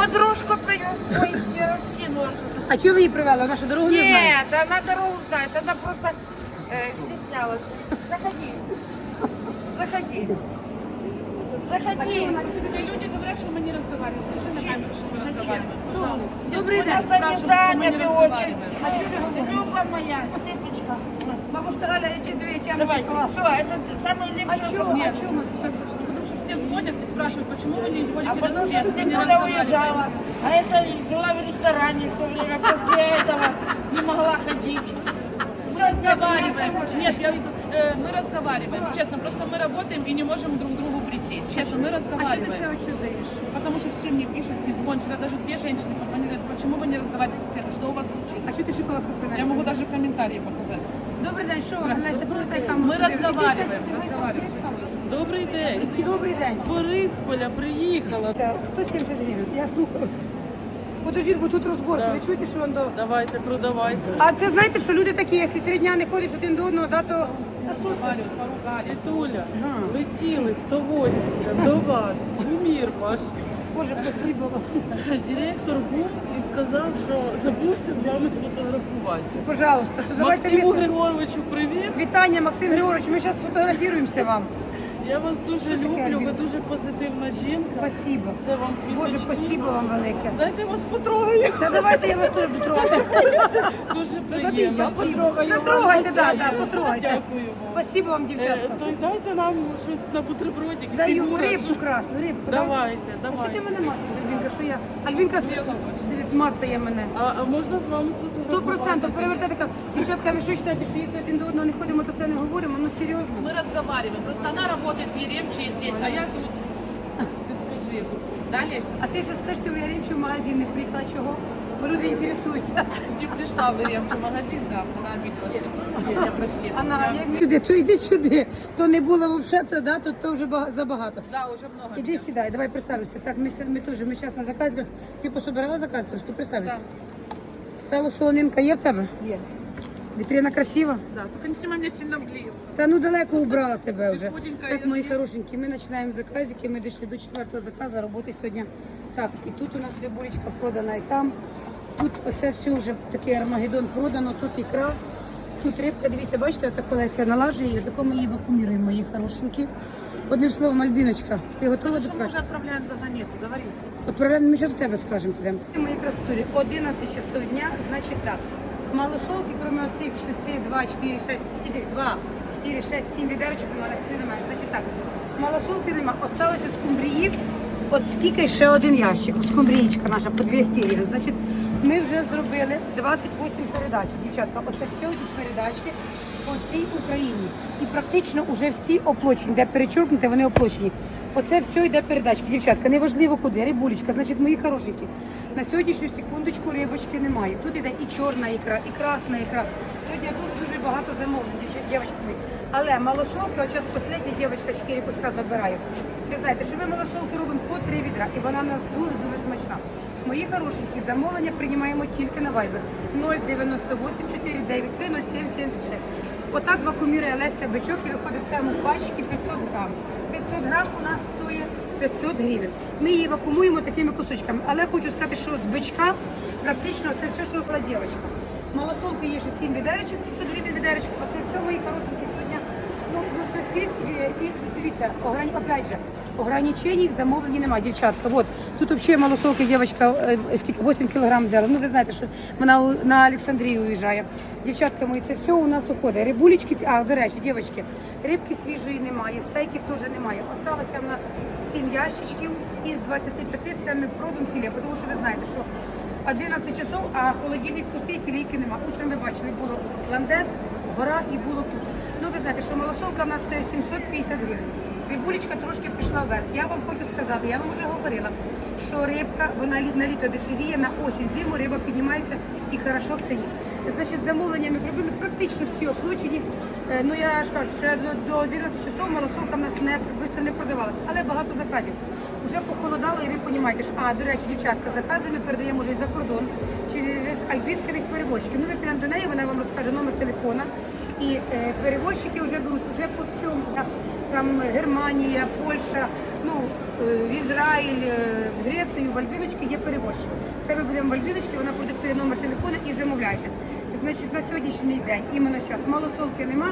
Подружку твою. Ой, я раскинула что-то. А чого ви її привели? Вона що дорогу не знає? Нет, она дорогу знает, она просто э, стеснялась. Заходи. Заходи. Заходи. Все люди говорят, что мы не разговариваем. Скажи на камеру, что мы разговариваем. Пожалуйста. Все Добрый звонят, день, спрашивают, они почему мы не заняты очень. разговариваем. А что ты говоришь? Люба моя, цыпочка. Бабушка Галя, эти две тянут Давайте, шоколад. все, это самый А лучший. чого? Нет, А чого ми? сейчас, потому что все звонят и спрашивают, почему вы не А вводите потому что рассвет, вы не Светуля уезжала, разговариваете. а это была в ресторане все время, после этого не могла ходить. Мы разговариваем. Нет, я веду, э, мы разговариваем. Честно, просто мы работаем и не можем друг к другу прийти. Честно, мы А чого ти це разговариваем. очудаєш? Потому что все мне пишут, и звонят. Вчера даже две женщины позвонили, говорят, почему вы не разговариваете с Светой, что у вас А случилось? чого ти шоколадку принесла? Я могу даже комментарии показать. Добрий день, що ви? Здравствуйте. Настя, провертай камеру. Мы разговариваем, разговариваем. Добрий день. Добрий день. З Борисполя приїхала. Це 170 гривень. Я слухаю. Подождіть, бо тут розборка. Да. Ви чуєте, що він до... Давайте, продавайте. А це знаєте, що люди такі, якщо три дня не ходиш один до одного, да, то... Разговаривают, поругались. Світуля, летіли 180 до вас. Кумір ваш. Боже, спасибо вам. Директор був і сказав, що забувся з вами сфотографуватися. Пожалуйста, то давайте Максиму ми... Григоровичу привіт. Вітання, Максим Григорович, ми зараз сфотографуємося вам. Я вас дуже люблю, ви дуже позитивна жінка. Спасибо. Це вам Боже, квіточки. спасибо вам велике. Дайте вас потрогаю. Та давайте я вас теж трогати. Дуже приємно. Спасибо. Та трогайте, да, да, потрогайте. Дякую вам. Спасибо вам, Е, дівчатка. То й дайте нам щось на бутербродик. Даю фігура, рибку що- красну, рибку. да? Давайте, А що ти давайте. мене мацаєш, Альбінка? Що я? Альбінка мацає мене. А, а можна з вами Сто сфотографувати? процентів перевертайте така. Дівчатка, ви що вважаєте, що якщо один до одного не ходимо, то це не говоримо? Ну серйозно. Мы разговариваем. Просто она работает в Еремче здесь, а я тут. Да, Леся? А ти ще скажеш, ти в Яремчу в магазин не приїхала чого? Бо люди інтересуються. Не пришла в Еремче магазин, да, она обиделась. что Меня простит. Ана, як сюди, то йди сюди. То не було взагалі, то, да, то, то вже бага- забагато. Да, уже много. Іди сідай, давай присаджуйся. Так, ми, ся- ми теж, ми зараз на заказах. Ти пособирала заказ трошки, присаджуйся. Сало солонинка є в тебе? Є. Вітрина красива? Да, только не снимай меня сильно близко. Та ну далеко убрала тебе вже. Так, я мої всі- хорошенькі, ми починаємо заказики, ми дійшли до четвертого заказу, роботи сьогодні. Так, і тут у нас рибулечка продана, і там. Тут оце все вже такий армагеддон продано, тут ікра, тут рибка, дивіться, бачите, так коли я налажу її, тако ми її вакууміруємо, мої хорошенькі. Одним словом, Альбіночка, ти готова до Что мы праці? уже отправляем за границу? Говори. Отправляємо, ми зараз до тебе скажемо, підемо. Мої красотулі, 11 часов дня, значить так. Малосолки, крім оцих 6, 2, 4, 6, скільки? 2, 4, 6, 7 відерочок немає, сюди немає. Значить так, малосолки нема, осталося скумбрії, от скільки ще один ящик, скумбрієчка наша по 200 гривень. Значить, ми вже зробили 28 передач, дівчатка, оце все йдуть передачки по всій Україні. І практично вже всі оплачені, де перечеркнуте, вони оплачені. Оце все йде передачки. Дівчатка, неважливо куди, рибулечка, значить, мої хорошенькі. На сьогоднішню секундочку рибочки немає. Тут іде і чорна ікра, і красна ікра. Сьогодні я дуже-дуже багато замовлень, дівчат- дівчатки мої. Але малосолки, от зараз остання дівчинка 4 куска забирає. Ви знаєте, що ми малосолки робимо по 3 відра, і вона в нас дуже-дуже смачна. Мої хорошенькі, замовлення приймаємо тільки на Viber 098 493 0776. Отак вакуумірує Леся бичок і виходить в цьому пачці 500 грам. 500 грам у нас стоїть 500 гривень. Ми її вакуумуємо такими кусочками. Але хочу сказати, що з бичка практично це все, що носила дівчинка. Малосолки є ще 7 відеречок, 500 гривень відеречок. Оце все мої хорошенькі сьогодні. Ну, ну це скрізь е, і дивіться, опять же, ограничень замовлені немає, дівчатка. Вот. Тут взагалі малосолки дівчинка е, скільки 8 кілограм взяла. Ну ви знаєте, що вона на Олександрію уїжджає. Дівчатка мої, це все у нас уходить. Рибулечки, а, до речі, дівчатки, рибки свіжої немає, стейків теж немає. Осталося в нас 7 ящичків із 25 це ми пробуємо філе, тому що ви знаєте, що 11 часов, а холодильник пустий, філійки нема. Утром ви бачили, було ландес, гора і було тут. Ну ви знаєте, що малосолка в нас стоїть 750 гривень. Рибулечка трошки пішла вверх. Я вам хочу сказати, я вам вже говорила, що рибка, вона на літо дешевіє, на осінь, зиму риба піднімається і хорошо в ціні. Значить, замовлення ми зробили практично всі оплачені. Е, Ну я ж кажу, ще до, до 11 часов малосолка в нас не швидко не продавалася, але багато заказів. Вже похолодало, і ви розумієте, що а, до речі, дівчатка, закази ми передаємо вже і за кордон через альбінкиних перевозчиків. Ну, ви підемо до неї, вона вам розкаже номер телефона. І е, перевозчики вже беруть вже по всьому. Там, Германія, Польща, ну в Ізраїль, е, в Грецію, в Альбіночки є перевозчик. Це ми будемо в Альбіночки, вона продиктує номер телефону і замовляйте. Значить, на сьогоднішній день, іменно зараз, малосолки нема,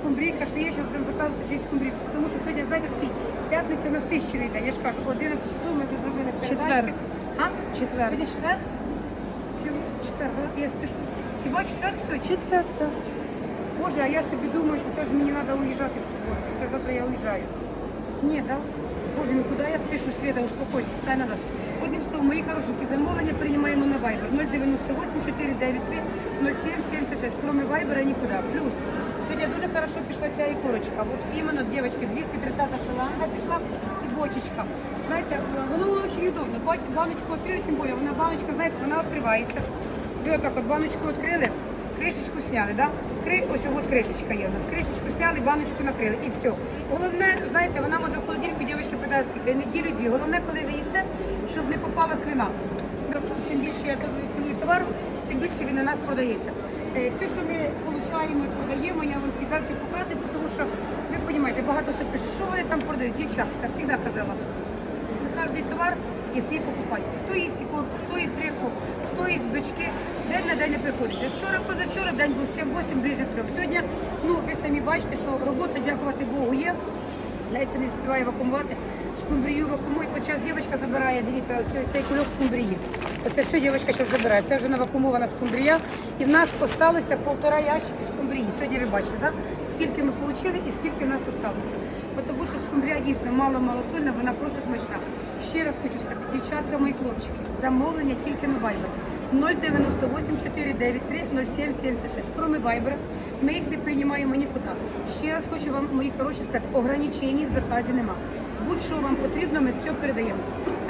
скумбрійка ще є, зараз будемо заказувати ще й скумбрійку. Тому що сьогодні, знаєте, такий п'ятниця насищений день. Я ж кажу, 11 часов ми тут зробили передачки. А? Четвер. Сьогодні четвер? Сьогодні четвер, да? я спішу. Хіба четвер сьогодні? Четвер, так. Боже, а я собі думаю, що це ж мені треба уїжджати в суботу. Це завтра я уїжджаю. Ні, да? Боже, мій, куди я спішу, Света, успокойся, стай назад. Одним словом, мої хорошенькі замовлення приймаємо на Viber 098 493 0776. Кроме Viber нікуди. Плюс. Сьогодні дуже хорошо пішла ця ікорочка. От іменно, дівчатки, 230 шаланда пішла і бочечка. Знаєте, воно дуже удобно. Бачите, баночку відкрили, тим більше, вона баночка, знаєте, вона відкривається. Ви отак от баночку відкрили, кришечку сняли, да? Кри... Ось от кришечка є у нас. Кришечку сняли, баночку накрили і все. Головне, знаєте, вона може в холодильнику, дівчатки питають, скільки, неділю дві. Головне, коли ви їсте, щоб не попала слина. Чим більше я ціную товару, тим більше він у нас продається. Е, Все, що ми отримуємо і продаємо, я вам завжди все показую, тому що ви розумієте, багато хто пише, що вони там продають. Дівчатка, завжди казала. Кожний товар свій покупатель. Хто їсть ікорку, хто їсть рибку, хто їсть бички, день на день не приходиться. Вчора, позавчора день був 7-8, ближе трьох. Сьогодні, ну ви самі бачите, що робота, дякувати Богу, є. Леся не співає вакуумувати. Скумбрію вакуумує. От зараз дівчинка забирає, дивіться, оцей, цей кульок скумбрії. Оце все дівчинка зараз забирає. Це вже навакуумована скумбрія. І в нас осталося полтора ящики скумбрії. Сьогодні ви бачите, так? Скільки ми отримали і скільки в нас осталося. Тому що скумбрія дійсно мало-малосольна, вона просто смачна. Ще раз хочу сказати, дівчатка, мої хлопчики, замовлення тільки на Viber. 098 493 0776. Кроме Viber, ми їх не приймаємо нікуди. Ще раз хочу вам, мої хороші, сказати, ограничень в заказі нема. Будь-що вам потрібно, ми все передаємо.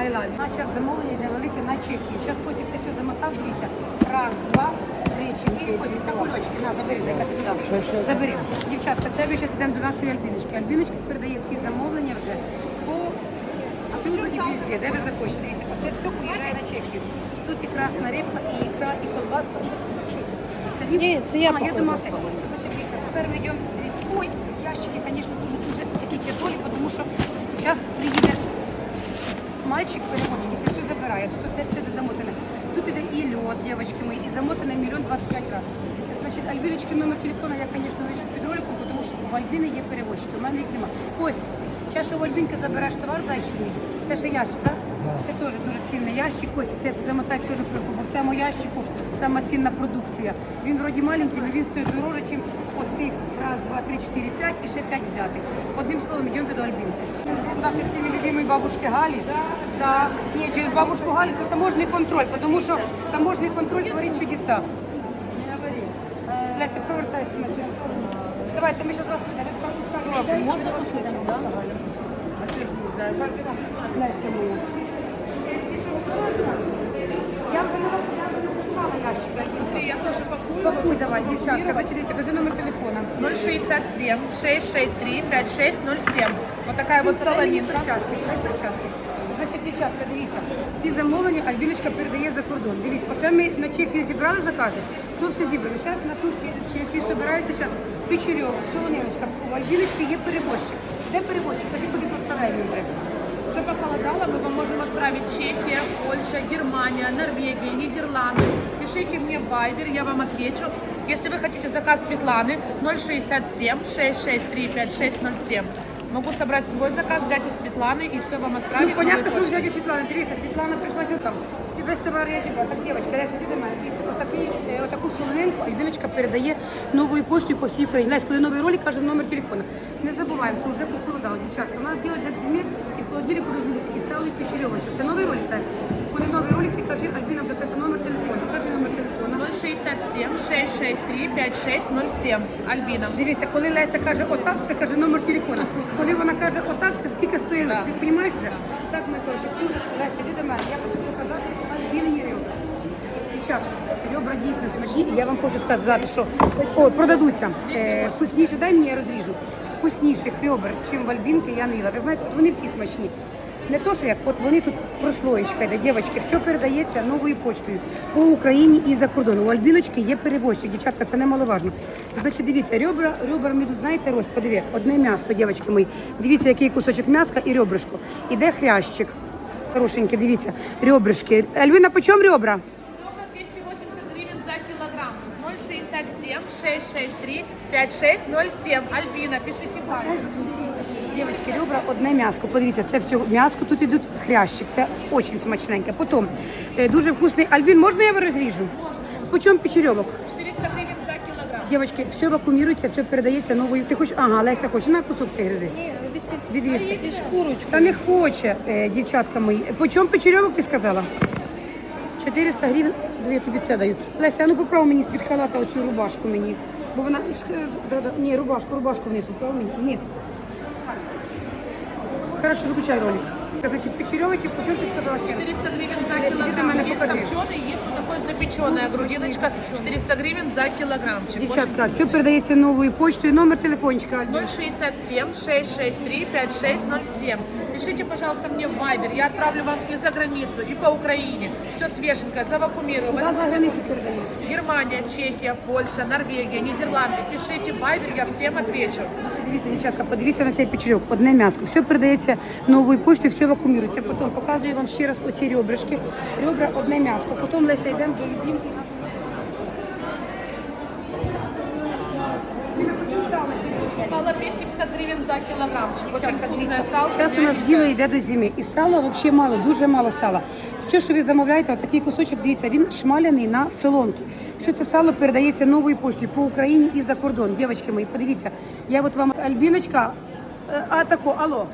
I love you. У нас зараз замовлення йде велике на Чехію. Зараз потім ти все замотав, дивіться. Раз, два, три, чотири, потім та кульочки. На, забери, дай-ка. Забери. Дівчатка, це ми зараз йдемо до нашої Альбіночки. Альбіночка передає всі замовлення вже по всюду і везде, де ви захочете. Дивіться, це все поїжджає на Чехію. Тут і красна рибка, і ікра, і колбаска. Що тут? Що? Це він? Ні, це я А, я думала, це. Значить, дивіться, тепер ми йдемо. Ой, ящики, звісно, дуже, дуже такі тяжелі, тому що зараз приїде мальчик переможник, і все забирає. Тут це все замотане. Тут іде і льод, дівчатки мої, і замотане мільйон 25 разів. Значить, Альбіночки номер телефона я, звісно, лишу під роликом, тому що в Альбіни є перевозчики, у мене їх нема. Кость, зараз в Альбінки забереш товар, зайчик мій, це ще ящик, так? Це теж дуже цінний ящик, Костя, ти замотай в чорну бо в цьому ящику сама цінна продукція. Він вроді маленький, але він стоїть дороже, ніж оцих раз, два, три, чотири, п'ять і ще п'ять взяти. Одним словом, йдемо до Альбінки. Наші всіми любимої бабушки Галі. Да. Ні, через бабушку Галю це таможний контроль, тому що таможний контроль творить чудеса. Леся, повертайся на цю сторону. Давайте, ми ще трохи скажемо. Можна послухати, так? Я не ящика. Я тоже пакую. Пакуй давай, дівчатка, значить, дивіться, кажи номер телефона. 067 663 5607. Вот такая вот Дай мені солонинка. перчатки, дай перчатки. Значить, дівчатка, дивіться, всі замовлення Альбіночка передає за кордон. Дивіться, поки ми на Чехію зібрали закази, то все зібрали. Зараз на ту ж Чехію збираються зараз Печерьов, Солониночка. У Альбіночки є перевозчик. Де перевозчик? Кажи, куди поставляємо вже. Уже похолодало, мы вам можем отправить Чехия, Польша, Германия, Норвегия, Нидерланды. Пишите мне в Viber, я вам отвечу. Если вы хотите заказ Светланы, 067 663 5607. Могу собрать свой заказ, взять из Светланы и все вам отправить. Ну, понятно, що почтой. взяти Світлана. Дивіться, Світлана прийшла що там. Всі весь товар я дібрала. Так, дівчатка, Леся, ти до мене. Дивіться, отакий, е, отаку солонинку Альбіночка передає новою поштою по всій Україні. Лесь, коли новий ролик, каже номер телефона. Не забуваємо, що вже похолодало, дівчатка. У нас ділять для зимі і в холодильнику дуже і сало, і печерьовочок. Це новий ролик, Лесь? Коли новий ролик, ти кажи, Альбіна, буде номер телефону. Кажи номер телефону. 067 663 5607. Альбина. Дивіться, коли Леся каже отак, це каже номер телефона. Коли вона каже отак, це скільки стоїть. Да. Ти розумієш вже? Так, ми тут, Леся, іди до мене. Я хочу показати альбіні ребра. Дівчата, ребра дійсно смачні. Я вам хочу сказати, що о, продадуться. Е, вкусніше, дай мені я розріжу. Вкусніших ребер, чим в альбінки, я не їла. Ви знаєте, от вони всі смачні. Не то, що як, от вони тут прослоєчка йде, дівчатки, все передається новою почтою по Україні і за кордоном. У Альбіночки є перевозчик, дівчатка, це немаловажно. Значить, дивіться, ребра, ребра тут, знаєте, роз, подиві, одне м'ясо, дівчатки мої. Дивіться, який кусочок м'яска і ребрышко. Іде хрящик. Хорошенький, дивіться, ребрышки. Альбіна, по чому ребра? Ребра 280 гривен за килограмм. 067 663 5607. Альбина, пишите Валя. Дівчатки, ребра, одне м'яско. Подивіться, це все м'яско, тут ідуть хрящик. Це дуже смачненьке. Потім е, дуже вкусний. Альбін, можна я його розріжу? По чому печерьовок? 400 гривен за килограмм. Дівчатки, все вакуумірується, все передається новою. Ти хочеш? Ага, Леся хоче. На кусок цей гризи. Відрізти. шкурочку. Та не хоче, е, дівчатка мої. По чому печерьовок ти сказала? 400 гривень. Дві тобі це даю. Леся, а ну поправ мені з-під халата оцю рубашку мені. Бо вона. е, Ні, рубашку, рубашку вниз, поправ мені. Вниз. Хорошо, выключай ролик. Значит, печерьовочек, по чому ти сказала ще? 400 гривен за килограмм. Есть покажи. копченый, есть вот такой запеченная грудиночка. 400 гривен за килограммчик. Дівчатка, все передаете новую почту и Номер телефончика. Альбін. 067 663 5607. Пишите, пожалуйста, мне в Вайбер. Я отправлю вам и за границу, и по Украине. Все свеженькое, завакумирую. Куда за границу передаешь? Германия, Чехия, Польша, Норвегия, Нидерланды. Пишите в Viber, я всем отвечу. Ну, Дивіться, дівчатка, подивіться на цей печерек. одне м'ясо. Все передається новою поштою, все вакуумується. Потом показываю вам ще раз оці ребрышки. Ребра, одне м'ясо. Потом Леся йдемо до любимки. 150 гривень за кілограм Очень вкусне сало. Зараз у нас діло йде до зими. І сала взагалі мало, дуже мало сала. Все, що ви замовляєте, отакий кусочок, дивіться, він шмаляний на солонки. Все це сало передається новою поштою по Україні і за кордон. Дівчатки мої, подивіться, я от вам Альбіночка, е, а тако, алло.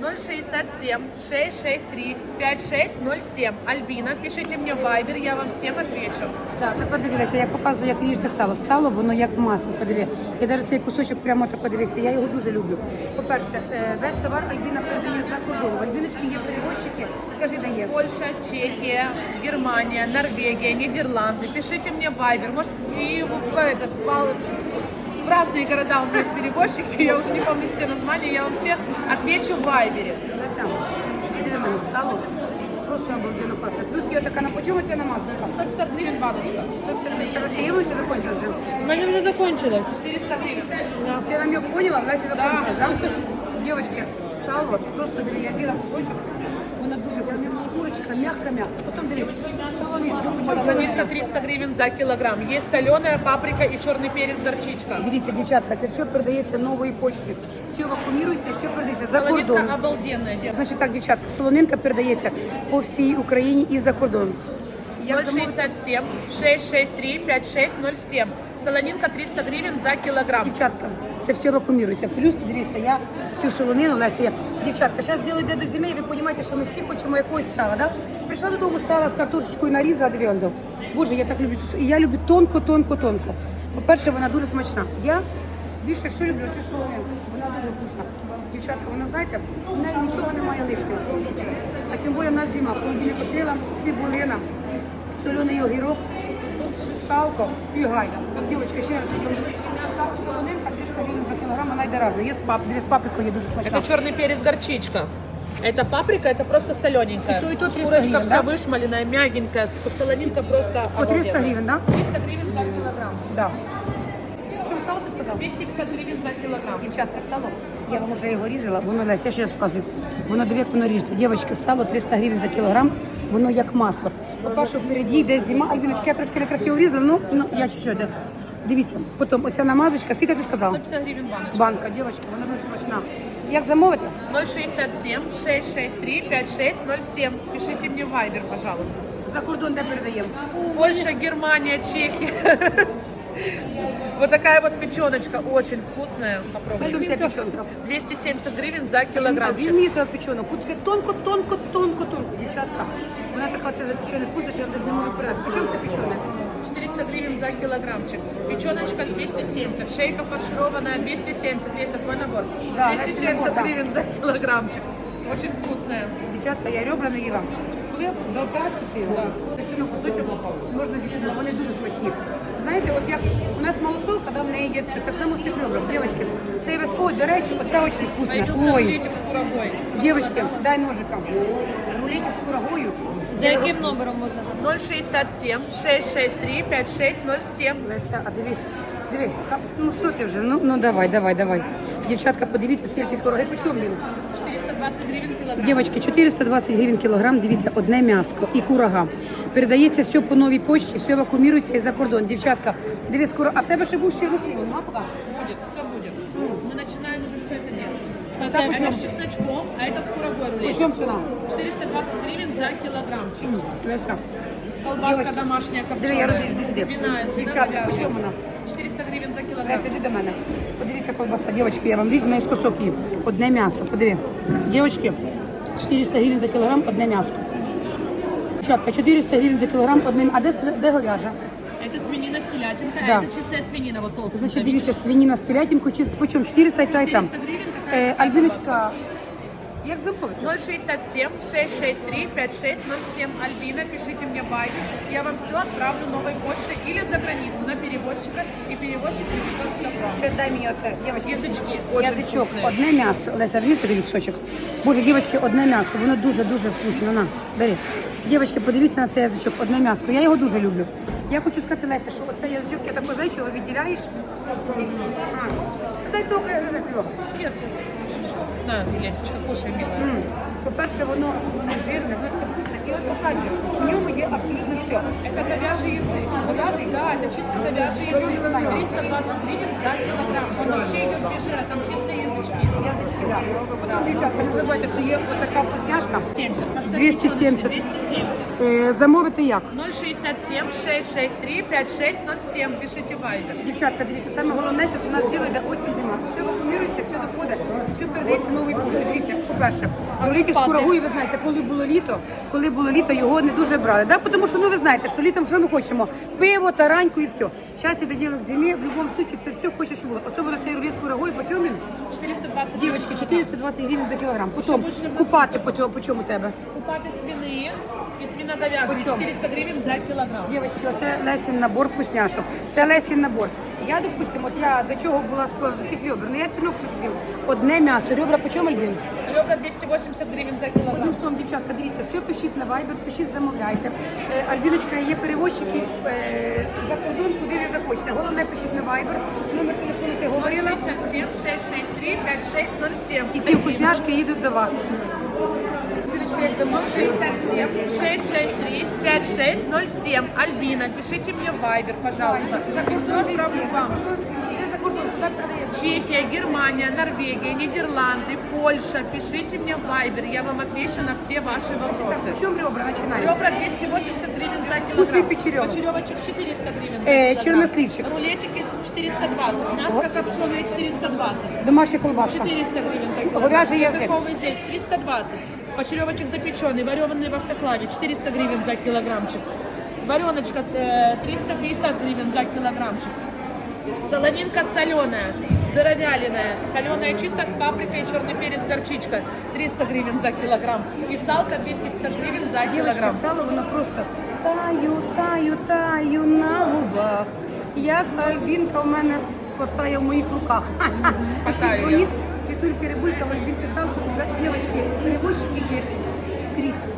067 663 5607. Альбина, пишите мне в Viber, я вам всем отвечу. Так, ви подивилися, я показую, як ріжте сало. Сало, воно як масло, подиви. Я навіть цей кусочок прямо так подивися, я його дуже люблю. По-перше, е, весь товар Альбіна передає за кордон. В Альбіночки є перевозчики, скажи, де є. Польша, Чехия, Германия, Норвегия, Нидерланды. Пишите мне в Viber. Может, и в, этот, в- в разные города у меня есть перевозчики. Я уже не помню все названия. Я вам все отвечу в Вайбере. Леся, іди до мене, сало. Просто обалденно класно. Плюс є така на почому ця намазочка? 150 гривен баночка. Короче, я вже закончила вже. У мене вже закончилось. 400 гривен. Ти намек поняла, Леся закончила, да? Девочки, сало, просто диви, я діла кусочок. Вона дуже. Шкурочка, мягко-мягко. Потом диви, солонинка. Солонинка 300 гривен за килограмм. Есть соленая паприка и черный перец горчичка. Дивіться, дівчатка, це все продается новою почтою. Все вакуумируется и все продается. за кордон. Солонинка обалденная, девушка. Значить так, дівчатка, солонинка передається по всій Україні і за кордон. Я замов- 067 663 5607. Солонинка 300 гривен за килограмм. Дівчатка, це все вакуумірується. Плюс, дивіться, я цю солонину, Леся, я... дівчатка, зараз діло йде до зими, і ви розумієте, що ми всі хочемо якогось сала, да? Прийшла додому сала з картошечкою нарізала, диви. Боже, я так люблю І я люблю тонко, тонко, тонко. По-перше, вона дуже смачна. Я більше все люблю цю солонину. Вона дуже вкусна. Дівчатка, вона, знаєте, в неї нічого немає лишнього. А тим більше в нас зима, холодильник відкрила, цибулина, соляний огірок, салко і гайда. От, дівчатка, ще раз йдемо. Солонинка 300 гривень за кілограм, вона йде разна. Є з пап, дві з паприкою, є дуже смачна. Это черный перец горчичка. Это паприка, это просто солененькая. И то, и то 300 Шкурочка гривен, вся да? вышмаленная, мягенькая. с- Солонинка просто По 300 обалденная. гривень, да? 300 гривен за килограмм. Да. Чому сало ти сказав? 250 гривен за килограмм. Дівчатка, сало. Я вам вже його різала, воно Лесь, я ще раз показую. Воно диви, як воно ріжеться. Дівчатка, сало 300 гривень за кілограм, воно як масло. По-перше, впереді йде зима. Альбіночка, я трошки некрасиво різала, ну, ну я чуть-чуть. Дивіться, потім оця намазочка, скільки ти сказала? 150 гривен баночка. Банка, дівчатка, вона дуже смачна. Як замовити? 067 663 5607. Пишите мне в Viber, пожалуйста. За кордон де передаємо? Польша, Германия, Чехия. Вот такая вот печеночка, очень вкусная. Чому Попробуйте. ця печенка? 270 гривен за Він килограммчик. мені це печенок. Тут таке тонко, тонко, тонко, тонко. Дівчатка, вона така це запечене вкусно, що я навіть не можу передати. Почому це печене? 400 гривен за килограммчик. Печеночка 270. Шейка фаршированная 270. Леся, твой набор. Да, 270 набор, да. гривен за килограммчик. Очень вкусная. Дівчатка, я ребра не їла. Коли до операції шиї? Так. Дитину кусочок можна дійсно, вони дуже смачні. Знаєте, от як у нас малосолка, да, в неї є все, так само з цих ребрах. Дівчатки, цей весь, ой, до речі, оце дуже вкусно. Ой, рулетик с курагой. дівчатки, дай ножиком. Рулетик з курагою. За яким номером можна? 067 663 5607. Леся, а дивись, диви, ну що ти вже? Ну, ну давай, давай, давай. Дівчатка, подивіться, скільки кураги. По чому він? 420 гривен килограмм. Дівчатки, 420 гривень кілограм, дивіться, одне м'яско і курага. Передається все по новій почті, все вакуумірується і за кордон. Дівчатка, дивись, кура... а в тебе ще був ще рослів, нема поки? Будет, все будет. Мы начинаем уже все это делать. Да, Это почем? с чесночком, а это с курагой По рулетик. чому ціна? 420 гривен за килограммчик. Леся. Колбаска Девочки, домашняя Диви, я копченая. розріжу сюди. Свиная, Дівчатка, по чому свиная. вона? 400 гривен за. Леся, йди до мене. Подивіться, колбаса. Дівчатки, я вам ріжу на іскосок її. Одне м'ясо, подиви. Дівчатки, 400 гривень за кілограм, одне м'ясо. Дівчатка, 400 гривень за кілограм, одне м'ясо. А де, де говяжа? Это свинина с телятинкой, Да. а это чистая свинина, вот толстая. Значить, дивіться, свиніна з телятинкою, чисто по 400 і та і там. 400 гривень така Е, колбаска. Як замовити? 067 663 5607. Альбина, пишите мне байк. Я вам все отправлю новой почтой или за границу на перевозчика, и перевозчик привезет все вам. Ще дай мені оце, дівчатки. Язички очень Язичок, вкусные. одне м'ясо. Леся, візьми тобі кусочок. Боже, дівчатки, одне м'ясо, воно дуже-дуже вкусне. На, бери. Дівчатки, подивіться на цей язичок, одне м'ясо. Я його дуже люблю. Я хочу сказати, Леся, що оцей язичок, я так знаєш, його відділяєш. А, дай за цього. Съест. На, ясечка, кушай, милая. М, По-перше, воно не жирне, воно таке вкусне. І от покажу, в ньому є абсолютно все. Это говяжий язык. Говяжий, да, это чисто говяжий язык. 320 гривен за килограмм. Он вообще идет без жира, там чистые язычки. Язички, да. Дівчатка, не забувайте, що є отака вкусняшка. 70. На что 270. 270. Е, замовити як? 067 663 5607. Пишите вайбер. Дівчатка, дивіться, саме головне, що у нас діло йде осінь зима. Все вакуумірується, все доходить, все передається новий пошті. Дивіться, по-перше, ролики з курагою, ви знаєте, коли було літо, коли було літо, його не дуже брали. Да? Тому що ну ви знаєте, що літом що ми хочемо? Пиво, тараньку і все. Зараз діло в зимі, в будь-якому випадку це все хоче, щоб було. Особливо цей рулет з курагою, по чому він? 420 Дівчатки, 420 гривень за кілограм. Потім Щоб ще купати по цьому, по чому тебе? Купаты свиные и свиноговяжьи. Почем? 400 гривен за килограмм. Дівчатки, оце Лесін набор вкусняшок. Це Лесін набор. Я, допустимо, от я до чого була склад до цих ребер, ну я все одно кусочків. Одне м'ясо, ребра по чому Альбін? Ребра 280 гривен за Одним словом, дівчатка, дивіться, все пишіть на Viber, пишіть, замовляйте. Е, Альбіночка є перевозчики е, за кордон, куди ви захочете. Головне пишіть на Viber, номер телефону ти говорила. 067 663 5607. І ці вкусняшки їдуть до вас. Як замовлю? 67 663 5607. Альбина, пишите мне в Viber, пожалуйста. И все отправлю вам. Чехия, Германия, Норвегия, Нидерланды, Польша. Пишите мне в Viber, я вам отвечу на все ваши вопросы. В чому ребра починаємо? Ребра 280 гривен за килограмм. печерёвок. Почеревочек 400 гривен за Э, килограмм. черносливчик. Рулетики 420. Мяско копченое 420. Домашня колбаска. 400 гривен за килограмм. Говяжий язык. Языковый зельц 320. Почеревочек запеченный, вареный в автоклаве 400 гривен за килограммчик. Вареночка э, 350 гривен за килограммчик. Солонинка соленая, сыровяленая, соленая чисто с паприкой и черный перец горчичка 300 гривен за килограмм. И салка 250 гривен за Дівчатка, килограмм. сало, воно просто таю, таю, таю на губах. Як альбінка у мене потає в моїх руках. Потаю я. Дзвоніть, Світульки Рибулька, в альбінки салку. Дівчатки, перевозчики є скрізь.